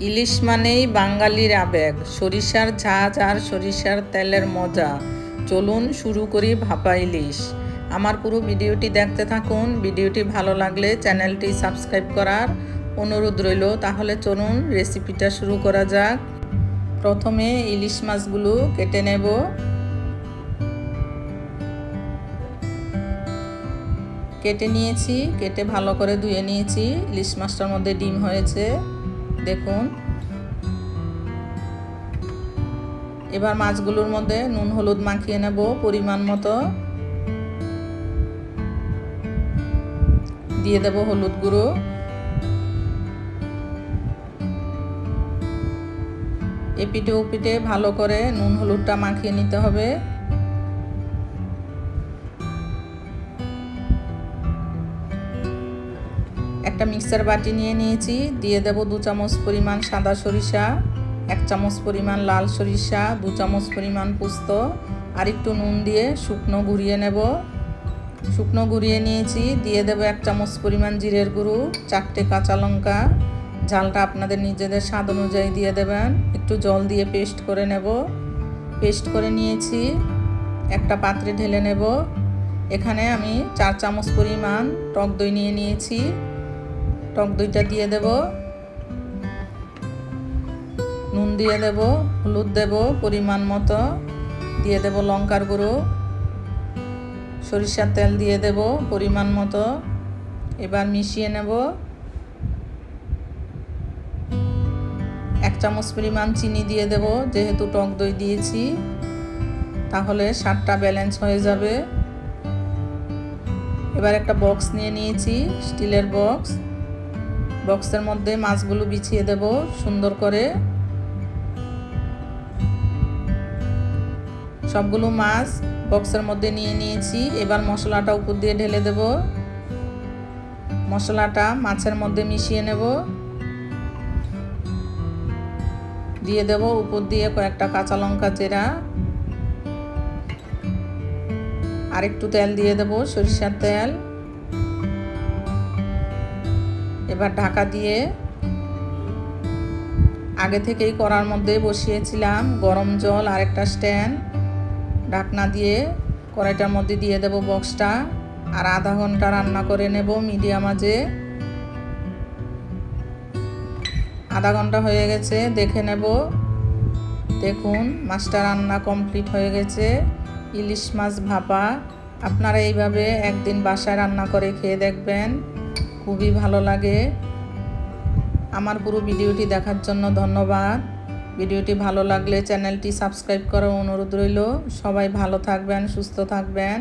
ইলিশ মানেই বাঙালির আবেগ। সরিষার ঝাঁজ আর সরিষার তেলের মজা। চলুন শুরু করি ভাপা ইলিশ। আমার পুরো ভিডিওটি দেখতে থাকুন। ভিডিওটি ভালো লাগলে চ্যানেলটি সাবস্ক্রাইব করার অনুরোধ রইল। তাহলে চলুন রেসিপিটা শুরু করা যাক। প্রথমে ইলিশ মাছগুলো কেটে নেব। কেটে নিয়েছি, কেটে ভালো করে ধুয়ে নিয়েছি। ইলিশ মাছটার মধ্যে ডিম হয়েছে। দেখুন। এবার মাছগুলোর মধ্যে নুন, হলুদ মাখিয়ে নেব পরিমাণ মতো। দিয়ে দেব হলুদ গুঁড়ো। এপিটে ওপিটে ভালো করে নুন, হলুদটা মাখিয়ে নিতে হবে। একটা মিক্সার বাটি নিয়ে নিয়েছি। দিয়ে দেব দু চামচ পরিমাণ সাদা সরিষা, এক চামচ পরিমাণ লাল সরিষা, দু চামচ পরিমাণ পুস্ত, আর একটু নুন দিয়ে শুকনো ঘুরিয়ে নেব। শুকনো ঘুরিয়ে নিয়েছি, দিয়ে দেব এক চামচ পরিমাণ জিরের গুঁড়ো, চারটে কাঁচা লঙ্কা। ঝালটা আপনাদের নিজেদের স্বাদ অনুযায়ী দিয়ে দেবেন। একটু জল দিয়ে পেস্ট করে নেব। পেস্ট করে নিয়েছি, একটা পাত্রে ঢেলে নেব। এখানে আমি চার চামচ পরিমাণ টক দই নিয়ে নিয়েছি। টক দইটা দিয়ে দেব। নুন দিয়ে দেব, হলুদ দেব পরিমাণ মতো। দিয়ে দেব লঙ্কার গুঁড়ো। সরিষার তেল দিয়ে দেব পরিমাণ মতো। এবার মিশিয়ে নেব। এক চামচ পরিমাণ চিনি দিয়ে দেব, যেহেতু টক দই দিয়েছি। তাহলে স্বাদটা ব্যালেন্স হয়ে যাবে। এবার একটা বক্স নিয়ে নিয়েছি, স্টিলের বক্স বক্সের মধ্যে মাছগুলো বিছিয়ে দেব সুন্দর করে। সবগুলো মাছ বক্সের মধ্যে নিয়ে নিয়েছি। এবার মশলাটা উপর দিয়ে ঢেলে দেব। মশলাটা মাছের মধ্যে মিশিয়ে নেব। দিয়ে দেব উপর দিয়ে কয়েকটা কাঁচা লঙ্কা চেরা। আর একটু তেল দিয়ে দেব সরিষার তেল। এবার ঢাকা দিয়ে আগে থেকেই করার মধ্যে বসিয়েছিলাম, গরম জল আর একটা স্ট্যান্ড। ঢাকনা দিয়ে কড়াইটার মধ্যে দিয়ে দেব বক্সটা আর আধা ঘণ্টা রান্না করে নেব মিডিয়াম আজে আধা ঘণ্টা হয়ে গেছে, দেখে নেব। দেখুন, মাছটা রান্না কমপ্লিট হয়ে গেছে। ইলিশ মাছ ভাপা, আপনারা এইভাবে একদিন বাসায় রান্না করে খেয়ে দেখবেন। খুবই ভালো লাগে। আমার পুরো ভিডিওটি দেখার জন্য ধন্যবাদ। ভিডিওটি ভালো লাগলে চ্যানেলটি সাবস্ক্রাইব করার অনুরোধ রইল। সবাই ভালো থাকবেন, সুস্থ থাকবেন।